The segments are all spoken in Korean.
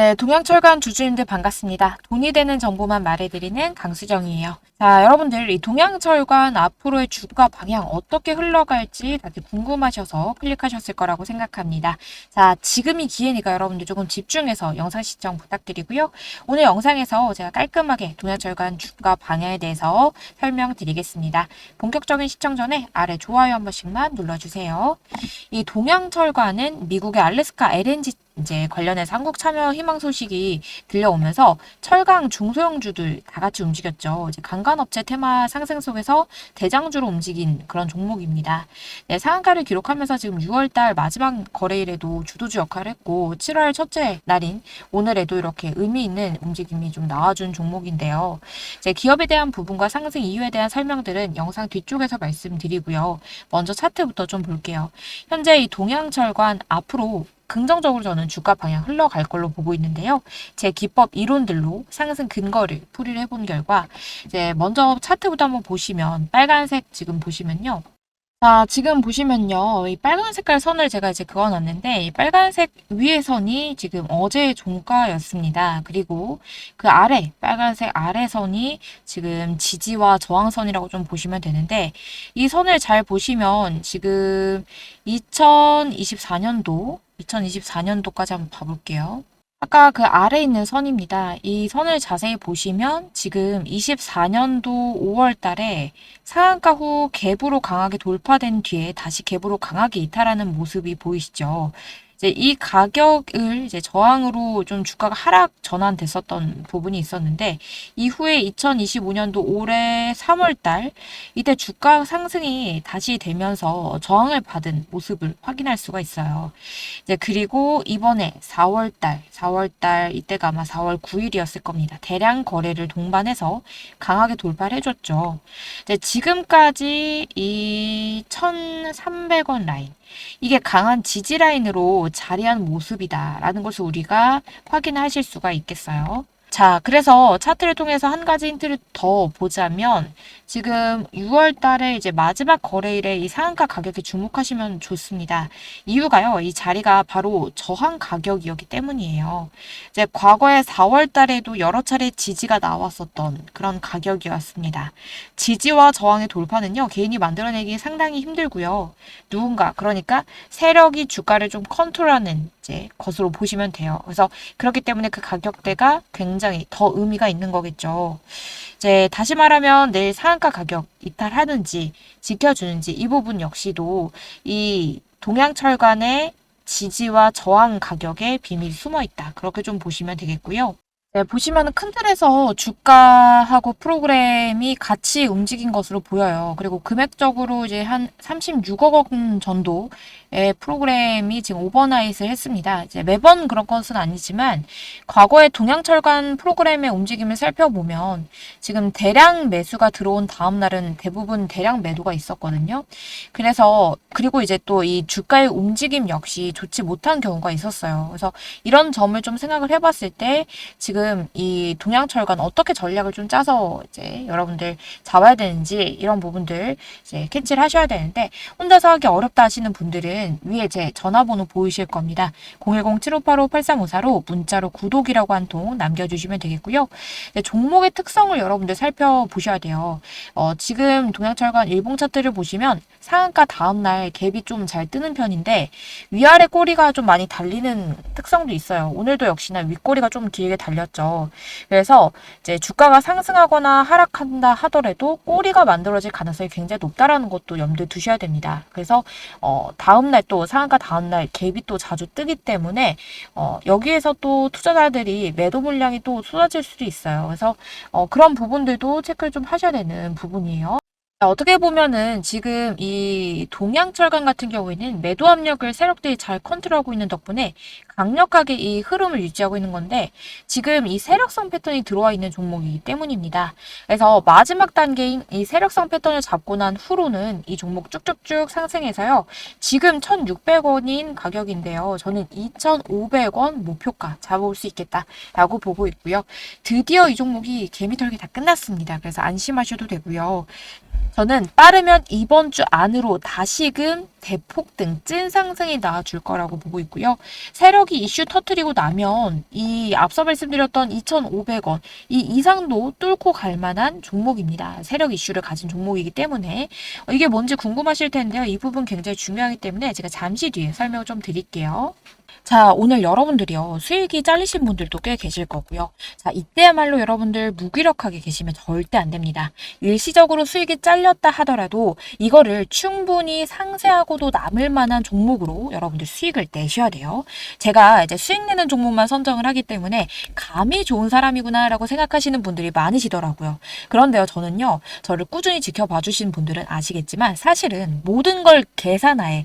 네, 동양철관 주주님들 반갑습니다. 돈이 되는 정보만 말해드리는 강수정이에요. 자, 여러분들 이 동양철관 앞으로의 주가 방향 어떻게 흘러갈지 다들 궁금하셔서 클릭하셨을 거라고 생각합니다. 자, 지금이 기회니까 여러분들 조금 집중해서 영상 시청 부탁드리고요. 오늘 영상에서 제가 깔끔하게 동양철관 주가 방향에 대해서 설명드리겠습니다. 본격적인 시청 전에 아래 좋아요 한 번씩만 눌러주세요. 이 동양철관은 미국의 알래스카 LNG 이제 관련해서 한국 참여 희망 소식이 들려오면서 철강 중소형주들 다 같이 움직였죠. 이제 강간업체 테마 상승 속에서 대장주로 움직인 그런 종목입니다. 네, 상한가를 기록하면서 지금 6월달 마지막 거래일에도 주도주 역할을 했고 7월 첫째 날인 오늘에도 이렇게 의미 있는 움직임이 좀 나와준 종목인데요. 이제 기업에 대한 부분과 상승 이유에 대한 설명들은 영상 뒤쪽에서 말씀드리고요. 먼저 차트부터 좀 볼게요. 현재 이 동양철관 앞으로 긍정적으로 저는 주가 방향 흘러갈 걸로 보고 있는데요. 제 기법 이론들로 상승 근거를 풀이를 해본 결과 이제 먼저 차트부터 한번 보시면 빨간색 지금 보시면요. 자, 지금 보시면요. 이 빨간 색깔 선을 제가 이제 그어놨는데, 이 빨간색 위에 선이 지금 어제의 종가였습니다. 그리고 그 아래, 빨간색 아래 선이 지금 지지와 저항선이라고 좀 보시면 되는데, 이 선을 잘 보시면 지금 2024년도, 2024년도까지 한번 봐볼게요. 아까 그 아래 있는 선입니다. 이 선을 자세히 보시면 지금 24년도 5월 달에 상한가 후 갭으로 강하게 돌파된 뒤에 다시 갭으로 강하게 이탈하는 모습이 보이시죠? 이제 이 가격을 이제 저항으로 좀 주가가 하락 전환됐었던 부분이 있었는데 이후에 2025년도 올해 3월 달 이때 주가 상승이 다시 되면서 저항을 받은 모습을 확인할 수가 있어요. 이제 그리고 이번에 4월 달, 4월 달 이때가 아마 4월 9일이었을 겁니다. 대량 거래를 동반해서 강하게 돌파를 해줬죠. 이제 지금까지 이 1,300원 라인 이게 강한 지지 라인으로 자리한 모습이다라는 것을 우리가 확인하실 수가 있겠어요. 자, 그래서 차트를 통해서 한 가지 힌트를 더 보자면 지금 6월 달에 이제 마지막 거래일에 이 상한가 가격에 주목하시면 좋습니다. 이유가요. 이 자리가 바로 저항 가격이었기 때문이에요. 이제 과거에 4월 달에도 여러 차례 지지가 나왔었던 그런 가격이었습니다. 지지와 저항의 돌파는요. 개인이 만들어내기 상당히 힘들고요. 누군가 그러니까 세력이 주가를 좀 컨트롤하는 이제 것으로 보시면 돼요. 그래서 그렇기 때문에 그 가격대가 굉장히 더 의미가 있는 거겠죠. 이제 다시 말하면 내일 상한가 가격 이탈하는지 지켜주는지 이 부분 역시도 이 동양철관의 지지와 저항 가격에 비밀이 숨어 있다. 그렇게 좀 보시면 되겠고요. 네, 보시면은 큰 틀에서 주가하고 프로그램이 같이 움직인 것으로 보여요. 그리고 금액적으로 이제 한 36억 원 정도의 프로그램이 지금 오버나잇을 했습니다. 이제 매번 그런 것은 아니지만 과거에 동양철관 프로그램의 움직임을 살펴보면 지금 대량 매수가 들어온 다음 날은 대부분 대량 매도가 있었거든요. 그래서 그리고 이제 또 이 주가의 움직임 역시 좋지 못한 경우가 있었어요. 그래서 이런 점을 좀 생각을 해봤을 때 지금 이 동양철관 어떻게 전략을 좀 짜서 이제 여러분들 잡아야 되는지 이런 부분들 이제 캐치를 하셔야 되는데 혼자서 하기 어렵다 하시는 분들은 위에 제 전화번호 보이실 겁니다. 010-7585-8354로 문자로 구독이라고 한 통 남겨주시면 되겠고요. 네, 종목의 특성을 여러분들 살펴보셔야 돼요. 어, 지금 동양철관 일봉 차트를 보시면 상한가 다음날 갭이 좀 잘 뜨는 편인데 위아래 꼬리가 좀 많이 달리는 특성도 있어요. 오늘도 역시나 윗꼬리가 좀 길게 달렸 죠. 그래서 이제 주가가 상승하거나 하락한다 하더라도 꼬리가 만들어질 가능성이 굉장히 높다라는 것도 염두에 두셔야 됩니다. 그래서 어, 다음 날 또 상한가 다음 날 갭이 또 자주 뜨기 때문에 어, 여기에서 또 투자자들이 매도 물량이 또 쏟아질 수도 있어요. 그래서 어, 그런 부분들도 체크를 좀 하셔야 되는 부분이에요. 자, 어떻게 보면은 지금 이 동양철강 같은 경우에는 매도 압력을 세력들이 잘 컨트롤하고 있는 덕분에 강력하게 이 흐름을 유지하고 있는 건데 지금 이 세력성 패턴이 들어와 있는 종목이기 때문입니다. 그래서 마지막 단계인 이 세력성 패턴을 잡고 난 후로는 이 종목 쭉쭉쭉 상승해서요. 지금 1,600원인 가격인데요. 저는 2,500원 목표가 잡아올 수 있겠다라고 보고 있고요. 드디어 이 종목이 개미털기 다 끝났습니다. 그래서 안심하셔도 되고요. 저는 빠르면 이번 주 안으로 다시금 대폭 등, 찐 상승이 나와줄 거라고 보고 있고요. 세력이 이슈 터트리고 나면 이 앞서 말씀드렸던 2,500원 이 이상도 뚫고 갈 만한 종목입니다. 세력 이슈를 가진 종목이기 때문에 어, 이게 뭔지 궁금하실 텐데요. 이 부분 굉장히 중요하기 때문에 제가 잠시 뒤에 설명을 좀 드릴게요. 자, 오늘 여러분들이요. 수익이 잘리신 분들도 꽤 계실 거고요. 자, 이때야말로 여러분들 무기력하게 계시면 절대 안 됩니다. 일시적으로 수익이 잘렸다 하더라도 이거를 충분히 상세하고 도 남을 만한 종목으로 여러분들 수익을 내셔야 돼요. 제가 이제 수익 내는 종목만 선정을 하기 때문에 감이 좋은 사람이구나라고 생각하시는 분들이 많으시더라고요. 그런데요, 저는요, 저를 꾸준히 지켜봐 주신 분들은 아시겠지만 사실은 모든 걸 계산하에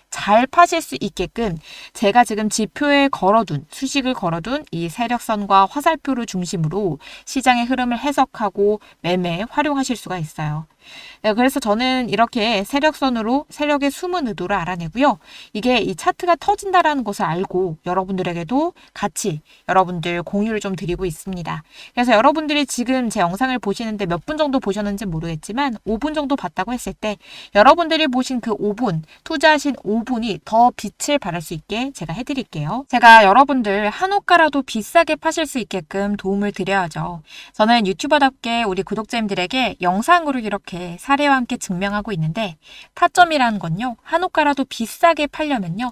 잘 파실 수 있게끔 제가 지금 지표에 걸어둔 수식을 걸어둔 이 세력선과 화살표를 중심으로 시장의 흐름을 해석하고 매매에 활용하실 수가 있어요. 네, 그래서 저는 이렇게 세력선으로 세력의 숨은 의도를 알아내고요. 이게 이 차트가 터진다라는 것을 알고 여러분들에게도 같이 여러분들 공유를 좀 드리고 있습니다. 그래서 여러분들이 지금 제 영상을 보시는데 몇 분 정도 보셨는지 모르겠지만 5분 정도 봤다고 했을 때 여러분들이 보신 그 5분, 투자하신 5 분이 더 빛을 발할 수 있게 제가 해드릴게요. 제가 여러분들 한옥가라도 비싸게 파실 수 있게끔 도움을 드려야죠. 저는 유튜버답게 우리 구독자님들에게 영상으로 이렇게 사례와 함께 증명하고 있는데 타점이라는 건요. 한옥가라도 비싸게 팔려면요.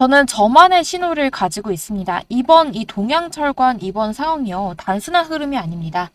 저는 저만의 신호를 가지고 있습니다. 이번 이 동양철관 이번 상황이요. 단순한 흐름이 아닙니다.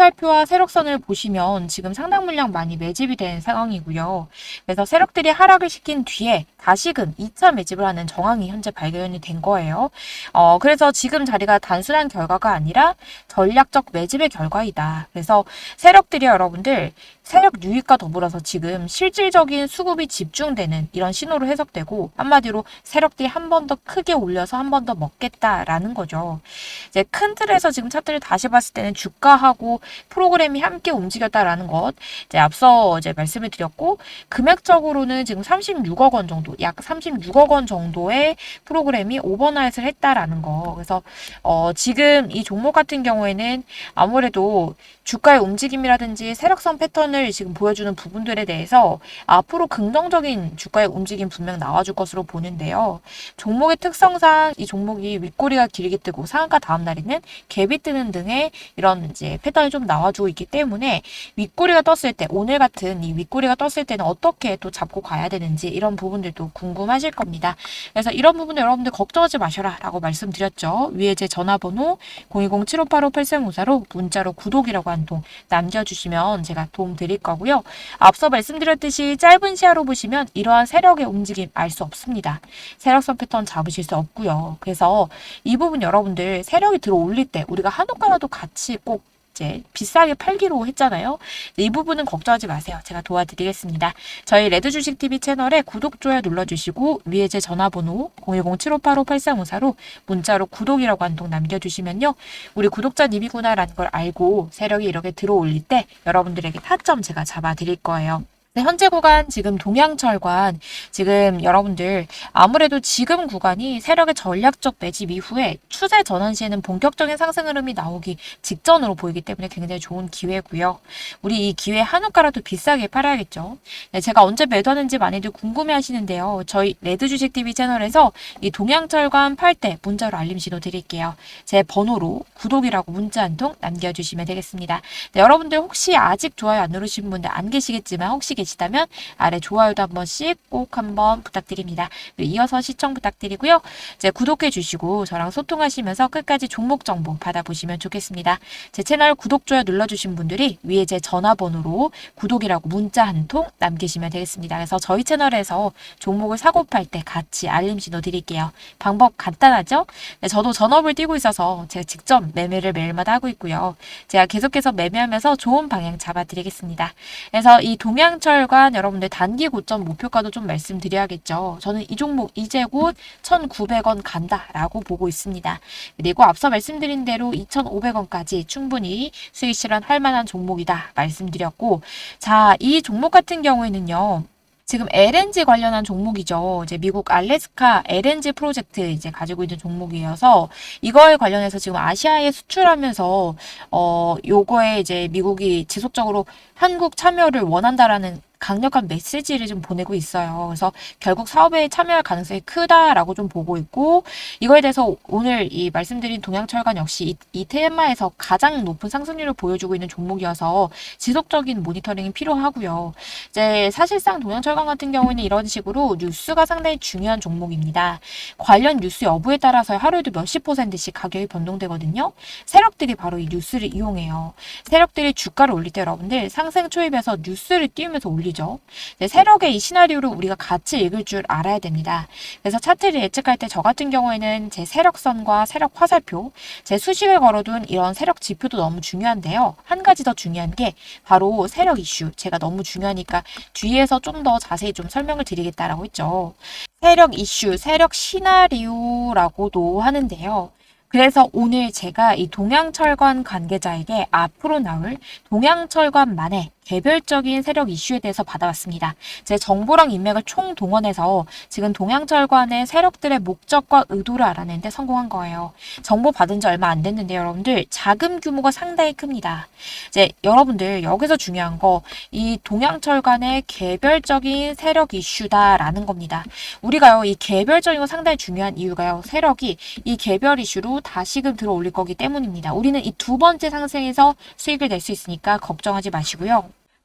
화살표와 세력선을 보시면 지금 상당 물량 많이 매집이 된 상황이고요. 그래서 세력들이 하락을 시킨 뒤에 다시금 2차 매집을 하는 정황이 현재 발견이 된 거예요. 어, 그래서 지금 자리가 단순한 결과가 아니라 전략적 매집의 결과이다. 그래서 세력들이 여러분들 세력 유입과 더불어서 지금 실질적인 수급이 집중되는 이런 신호로 해석되고 한마디로 세력들이 한 번 더 크게 올려서 한 번 더 먹겠다라는 거죠. 이제 큰 틀에서 지금 차트를 다시 봤을 때는 주가하고 프로그램이 함께 움직였다라는 것 이제 앞서 이제 말씀을 드렸고 금액적으로는 지금 36억 원 정도, 약 36억 원 정도의 프로그램이 오버나잇을 했다라는 거. 그래서 어 지금 이 종목 같은 경우에는 아무래도 주가의 움직임이라든지 세력선 패턴을 지금 보여주는 부분들에 대해서 앞으로 긍정적인 주가의 움직임 분명 나와줄 것으로 보는데요. 종목의 특성상 이 종목이 윗꼬리가 길게 뜨고 상한가 다음 날에는 갭이 뜨는 등의 이런 이제 패턴이 좀 나와주고 있기 때문에 윗꼬리가 떴을 때 오늘 같은 이 윗꼬리가 떴을 때는 어떻게 또 잡고 가야 되는지 이런 부분들도 궁금하실 겁니다. 그래서 이런 부분을 여러분들 걱정하지 마셔라 라고 말씀드렸죠. 위에 제 전화번호 020-7585-8354로 문자로 구독이라고 한 통 남겨주시면 제가 도움 드릴 거고요. 앞서 말씀드렸듯이 짧은 시야로 보시면 이러한 세력의 움직임 알 수 없습니다. 세력선 패턴 잡으실 수 없고요. 그래서 이 부분 여러분들 세력이 들어 올릴 때 우리가 한옥가라도 같이 꼭 이제 비싸게 팔기로 했잖아요. 이 부분은 걱정하지 마세요. 제가 도와드리겠습니다. 저희 레드 주식TV 채널에 구독, 좋아요 눌러주시고 위에 제 전화번호 010-7585-8354로 문자로 구독이라고 한 통 남겨주시면요. 우리 구독자님이구나라는 걸 알고 세력이 이렇게 들어올릴 때 여러분들에게 타점 제가 잡아드릴 거예요. 네, 현재 구간 지금 동양철관 지금 여러분들 아무래도 지금 구간이 세력의 전략적 매집 이후에 추세 전환 시에는 본격적인 상승 흐름이 나오기 직전으로 보이기 때문에 굉장히 좋은 기회고요. 우리 이 기회 한우가라도 비싸게 팔아야겠죠. 네, 제가 언제 매도하는지 많이들 궁금해 하시는데요. 저희 레드 주식TV 채널에서 이 동양철관 팔 때 문자로 알림 신호 드릴게요. 제 번호로 구독이라고 문자 한 통 남겨주시면 되겠습니다. 네, 여러분들 혹시 아직 좋아요 안 누르신 분들 안 계시겠지만 혹시 계시다면 아래 좋아요도 한 번씩 꼭 한번 부탁드립니다. 이어서 시청 부탁드리고요. 이제 구독해 주시고 저랑 소통하시면서 끝까지 종목 정보 받아보시면 좋겠습니다. 제 채널 구독, 좋아요 눌러주신 분들이 위에 제 전화번호로 구독이라고 문자 한 통 남기시면 되겠습니다. 그래서 저희 채널에서 종목을 사고 팔 때 같이 알림 신호 드릴게요. 방법 간단하죠? 네, 저도 전업을 뛰고 있어서 제가 직접 매매를 매일마다 하고 있고요. 제가 계속해서 매매하면서 좋은 방향 잡아드리겠습니다. 그래서 이 동양철 관 여러분들 단기 고점 목표가도 좀 말씀드려야겠죠. 저는 이 종목 이제 곧 1,900원 간다라고 보고 있습니다. 그리고 앞서 말씀드린 대로 2,500원까지 충분히 수익 실현할 만한 종목이다 말씀드렸고 자, 이 종목 같은 경우에는요. 지금 LNG 관련한 종목이죠. 이제 미국 알래스카 LNG 프로젝트 이제 가지고 있는 종목이어서 이거에 관련해서 지금 아시아에 수출하면서 어 요거에 이제 미국이 지속적으로 한국 참여를 원한다라는 강력한 메시지를 좀 보내고 있어요. 그래서 결국 사업에 참여할 가능성이 크다라고 좀 보고 있고 이거에 대해서 오늘 이 말씀드린 동양철관 역시 이, 이 테마에서 가장 높은 상승률을 보여주고 있는 종목이어서 지속적인 모니터링이 필요하고요. 이제 사실상 동양철관 같은 경우에는 이런 식으로 뉴스가 상당히 중요한 종목입니다. 관련 뉴스 여부에 따라서 하루에도 몇십 퍼센트씩 가격이 변동되거든요. 세력들이 바로 이 뉴스를 이용해요. 세력들이 주가를 올릴 때 여러분들 상승 초입에서 뉴스를 띄우면서 올리 보이죠. 네, 세력의 이 시나리오를 우리가 같이 읽을 줄 알아야 됩니다. 그래서 차트를 예측할 때 저 같은 경우에는 제 세력선과 세력 화살표, 제 수식을 걸어둔 이런 세력 지표도 너무 중요한데요. 한 가지 더 중요한 게 바로 세력 이슈. 제가 너무 중요하니까 뒤에서 좀 더 자세히 좀 설명을 드리겠다라고 했죠. 세력 이슈, 세력 시나리오라고도 하는데요. 그래서 오늘 제가 이 동양철관 관계자에게 앞으로 나올 동양철관만의 개별적인 세력 이슈에 대해서 받아왔습니다. 제 정보랑 인맥을 총동원해서 지금 동양철관의 세력들의 목적과 의도를 알아내는 데 성공한 거예요. 정보 받은 지 얼마 안 됐는데 여러분들 자금 규모가 상당히 큽니다. 이제 여러분들 여기서 중요한 거 이 동양철관의 개별적인 세력 이슈다라는 겁니다. 우리가요 이 개별적인 거 상당히 중요한 이유가요 세력이 이 개별 이슈로 다시금 들어 올릴 거기 때문입니다. 우리는 이 두 번째 상승에서 수익을 낼 수 있으니까 걱정하지 마시고요.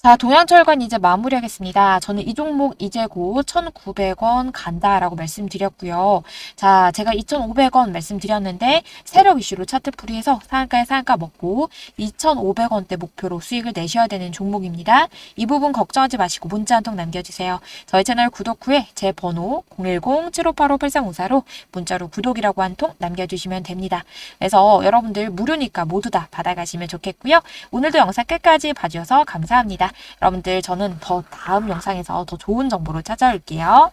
자, 동양철관 이제 마무리하겠습니다. 저는 이 종목 이제 곧 1,900원 간다라고 말씀드렸고요. 자, 제가 2,500원 말씀드렸는데 세력 이슈로 차트 풀이해서 상한가에 상한가 먹고 2,500원대 목표로 수익을 내셔야 되는 종목입니다. 이 부분 걱정하지 마시고 문자 한 통 남겨주세요. 저희 채널 구독 후에 제 번호 010-7585-8354로 문자로 구독이라고 한 통 남겨주시면 됩니다. 그래서 여러분들 무료니까 모두 다 받아가시면 좋겠고요. 오늘도 영상 끝까지 봐주셔서 감사합니다. 여러분들 저는 더 다음 영상에서 더 좋은 정보로 찾아올게요.